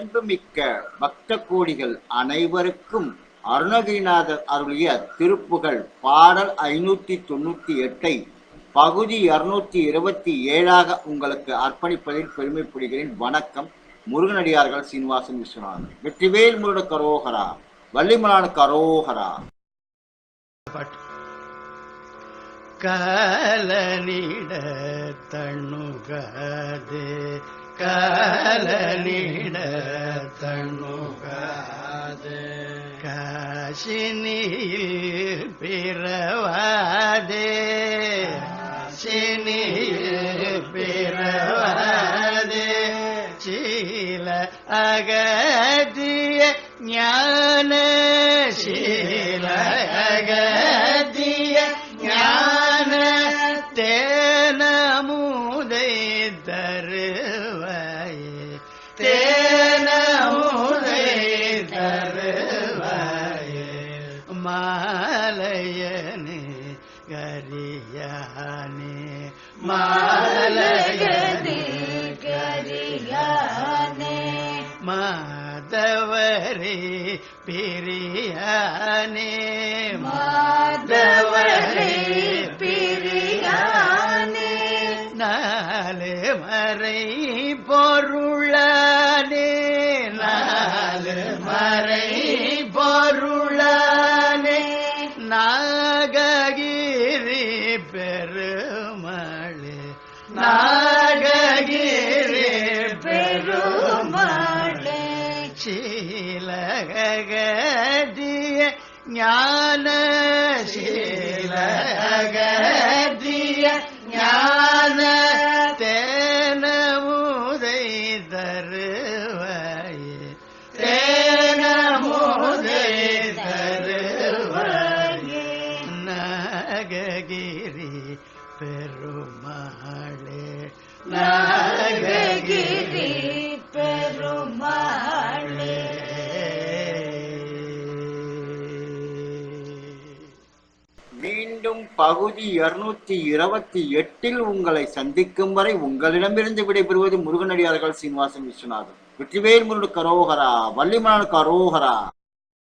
மிக்க பக்த கோடிகள் அனைவருக்கும் அருணகிரிநாதர் அருளிய திருப்புகள் பாடல் ஐநூற்றி தொண்ணூற்றி எட்டை பகுதி இருநூத்தி இருபத்தி ஏழாக உங்களுக்கு அர்ப்பணிப்பதில் பெருமைப்படுகிறேன். வணக்கம். முருகனடியார்கள் சீனிவாசன் விஸ்வநாதன். வெற்றிவேல் முருட கரோகரா. வள்ளிமலானுக்கு கரோகரா. கலனிட தண்ணுகதே கலனிட தண்ணுகாது காசினியில் பிறவாதே. சினியில் பிறவாதே. சீல அகதிய ஞான சீல அகதிய தருவாயே. தேனமுதை தருவாயே. மாலையனே கரியானே. மாலையனே கரியானே. மாதவரே பிரியானே. மாதவரே நாலு மறை பொருளானே நாலு மறை பொருளானே நாககிரி பெருமாளே நாககிரி பெருமாளே சீலகதிய ஞான சீலகதிய ஞான பெருமாளே. நாககிரி பெருமாளே. மீண்டும் பகுதி இருநூத்தி இருபத்தி எட்டில் உங்களை சந்திக்கும் வரை உங்களிடமிருந்து விடைபெறுவது முருகனடியார்கள் சீனிவாசன் விஸ்வநாதன். வெற்றிவேல் முருடு கரோகரா வள்ளிமலான கரோகரா.